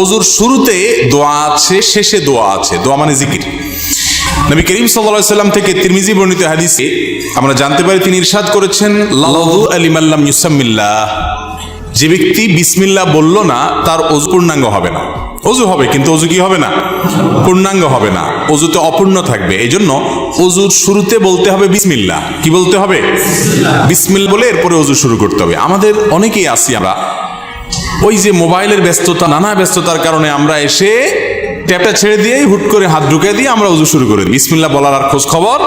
অজুর শুরুতে দোয়া আছে, শেষে দোয়া আছে। দোয়া মানে জিকির। নবী করিম সাল্লাল্লাহু সাল্লাম থেকে তিরমিজি বর্ণিত হাদিসে আমরা জানতে পারি, তিনি ইরশাদ করেছেন লাহু আলিমাল্লাম ইউসাম্মিল্লাহ। যে ব্যক্তি বিসমিল্লা বলল না, তার অজু পূর্ণাঙ্গ হবে না। অজু হবে, কিন্তু অজু কি হবে না? পূর্ণাঙ্গ হবে না। অজুতে অপূর্ণ থাকবে। এই জন্য অজুর শুরুতে বলতে হবে বিসমিল্লা কি বলতে হবে? বিসমিল্লাহ। বলে এরপরে অজু শুরু করতে হবে। আমাদের অনেকেই আছি আমরা ওই যে মোবাইলের ব্যস্ততা, নানা ব্যস্ততার কারণে আমরা এসে ট্যাপটা ছেড়ে দিয়েই হুট করে হাত ঢুকে দিয়ে আমরা অজু শুরু করি বিসমিল্লা বলার আর খোঁজ খবর?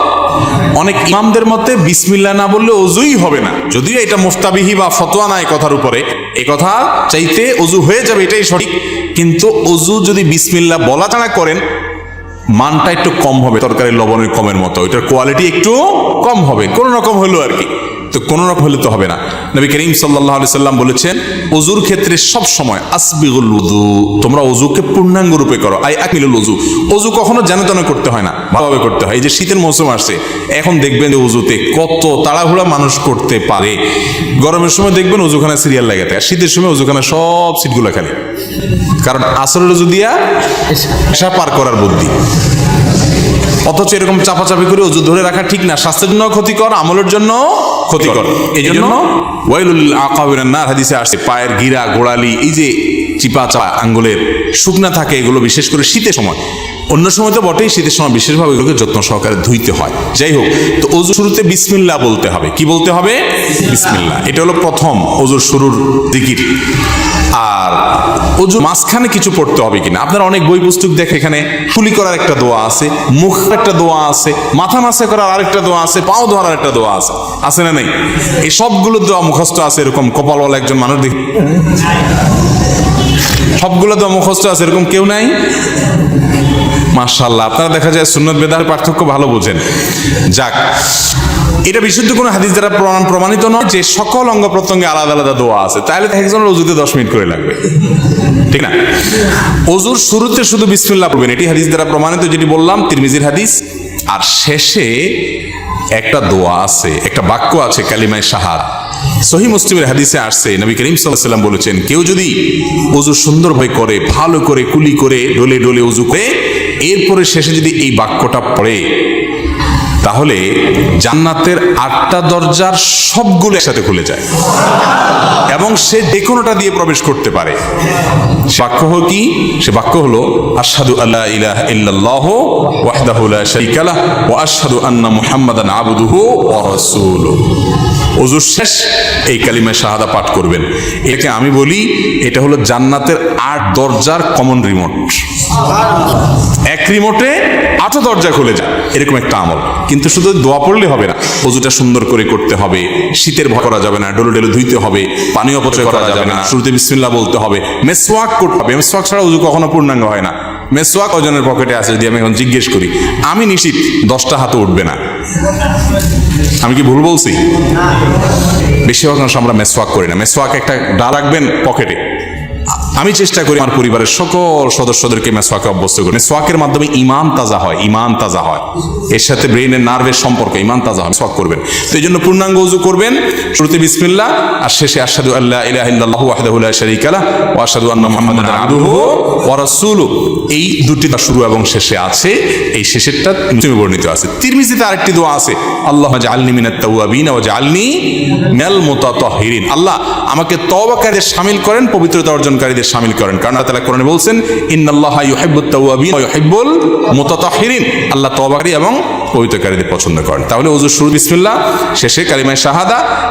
অনেক ইমামদের মতে বিসমিল্লা না বললে অজুই হবে না। যদিও এটা মুফতাবিহি বা ফতোয়া নাই কথার উপরে। এই কথা চাইতে অজু হয়ে যাবে এটাই সঠিক। কিন্তু অজু যদি বিসমিল্লা বলা টানা করেন, মানটা একটু কম হবে তরকারির লবণের কমের মতো। এটার কোয়ালিটি একটু কম হবে। কোনো রকম হলো আর কি। তো কোনো রকম হলে তো হবে না। নবী করিম সাল্লাহ সাল্লাম বলেছেন অজুর ক্ষেত্রে সব সময় আসবিগুল উজু তোমরা অজুকে পূর্ণাঙ্গ রূপে করো, আই আকমিলুল অজু অজু কখনো যেন তেন করতে হয় না, ভালোভাবে করতে হয়। এই যে শীতের মৌসুম আসছে, এখন দেখবেন যে অজুতে কত তাড়াহুড়া মানুষ করতে পারে। গরমের সময় দেখবেন অজুখানা সিরিয়াল লাগে থাকে, আর শীতের সময় অজুখানা সব সিটগুলো খালি। কারণ আসরের অজু দিয়া পার করার বুদ্ধি। অথচ এরকম চাপাচাপি করে অজু ধরে রাখা ঠিক না। স্বাস্থ্যের জন্য ক্ষতিকর আমলের জন্য ক্ষতিকর। এই জন্য ওয়াইলুল আকাবিরান নার হাদিসে আসছে পায়ের গিরা গোড়ালি এই যে চিপা চাপা আঙ্গুলের শুকনা থাকে এগুলো বিশেষ করে শীতের সময়। অন্য সময় তো বটেই শীতের সময় বিশেষভাবে এগুলোকে যত্ন সহকারে ধুইতে হয়। যাই হোক, তো অজু শুরুতে বিসমিল্লা বলতে হবে। কি বলতে হবে? বিসমিল্লাহ। এটা হলো প্রথম অজুর শুরুর দিকির আর অজু মাঝখানে কিছু পড়তে হবে কিনা? আপনারা অনেক বই পুস্তক দেখে এখানে ফুলি করার একটা দোয়া আছে, মুখ একটা দোয়া আছে, মাথা মাসে করার আরেকটা দোয়া আছে, পাও ধরার একটা দোয়া আছে। আছে না নেই? এই সবগুলো দোয়া মুখস্থ আছে এরকম কপালওয়ালা একজন মানুষ দেখি। সবগুলো দোয়া মুখস্থ আছে এরকম কেউ নাই? মাশাল্লাহ আপনারা দেখা যায় সুন্নত বেদার পার্থক্য ভালো বোঝেন। যাক, এটা বিশুদ্ধ কোনো হাদিস দ্বারা প্রমাণিত নয় যে সকল অঙ্গ প্রত্যঙ্গে আলাদা আলাদা দোয়া আছে। তাহলে একজনের অজুতে দশ মিনিট করে লাগবে। ঠিক না? অজুর শুরুতে শুধু বিসমিল্লাহ পড়বেন। এটি হাদিস দ্বারা প্রমাণিত, যেটি বললাম, তিরমিজির হাদিস। আর শেষে একটা দোয়া আছে, একটা বাক্য আছে, কালিমায় শাহাদ। সহি মুসলিমের হাদিসে আসছে, নবী করিম সাল্লাম বলেছেন, কেউ যদি অজু সুন্দরভাবে করে, ভালো করে, কুলি করে, ডলে ডলে অজু করে এরপরে শেষে যদি এই বাক্যটা পড়ে তাহলে জান্নাতের আটটা দরজার সবগুলো একসাথে খুলে যায়। এবং সে যে কোনোটা দিয়ে প্রবেশ করতে পারে। বাক্য হল কি? সে বাক্য হলো আসাদু আল্লাহ ইলাহা ইল্লাল্লাহ ওয়াহদাহু লা শারীকা লাহ ওয়া আশহাদু আন্না মুহাম্মাদান আবদুহু ওয়া রাসূলুহু। ওযু শেষ, এই কালিমা শাহাদা পাঠ করবেন। একে আমি বলি, এটা হলো জান্নাতের আট দরজার কমন রিমোট এক রিমোটে আটও দরজা খুলে যায় এরকম একটা আমল। কিন্তু শুধু দোয়া পড়লে হবে না, অজুটা সুন্দর করে করতে হবে। শীতের ভয় করা যাবে না, ডলো ডেলো ধুইতে হবে পানি অপচয় করা যাবে না, শুরুতে বিসমিল্লাহ বলতে হবে। মেসওয়াক করতে হবে। মেসওয়াক ছাড়া অজু কখনো পূর্ণাঙ্গ হয় না। মেসওয়াক ওজনের পকেটে আছে যদি আমি এখন জিজ্ঞেস করি, আমি নিশ্চিত দশটা হাতে উঠবে না। আমি কি ভুল বলছি? বেশিরভাগ মানুষ আমরা মেসওয়াক করি না। মেসওয়াক একটা ডা রাখবেন পকেটে। আমি চেষ্টা করি আমার পরিবারের সকল সদস্যদেরকে মেসওয়াকে অভ্যস্ত করি। মেসওয়াকের মাধ্যমে ইমান তাজা হয়, ইমান তাজা হয়। এর সাথে ব্রেনের নার্ভের সম্পর্ক, ইমান তাজা হয়, মেসওয়াক করবেন। তো এই জন্য পূর্ণাঙ্গ উজু করবেন। শুরুতে বিসমিল্লাহ, আর শেষে আশহাদু আল্লাহ ইলাহা ইল্লাল্লাহু ওয়াহদাহু লা শারীকা লাহ ওয়া আশহাদু আন্না মুহাম্মাদান আবদুহু ওয়া রাসূলুহু। এই দুটি শুরু এবং শেষে আছে। এই শেষেরটা মুসলিমে বর্ণিত আছে। তিরমিজিতে আরেকটি দোয়া আছে, আল্লাহ জাআলনি মিনাত তাওয়াবিন ওয়া জাআলনি মিনাল মুতাতাহহিরিন আল্লাহ আমাকে তওবাকারীদের শামিল করেন, পবিত্রতা অর্জনকারীদের শামিল করেন। কারণ আল্লাহ তাআলা কোরআনে বলছেন, ইন্নাল্লাহা ইউহিব্বুত আল্লাহ তওবাকারী এবং পবিত্রকারীদের পছন্দ করেন। তাহলে ওযু শুরু, বিসমিল্লাহ, শেষে কালিমায়ে শাহাদা।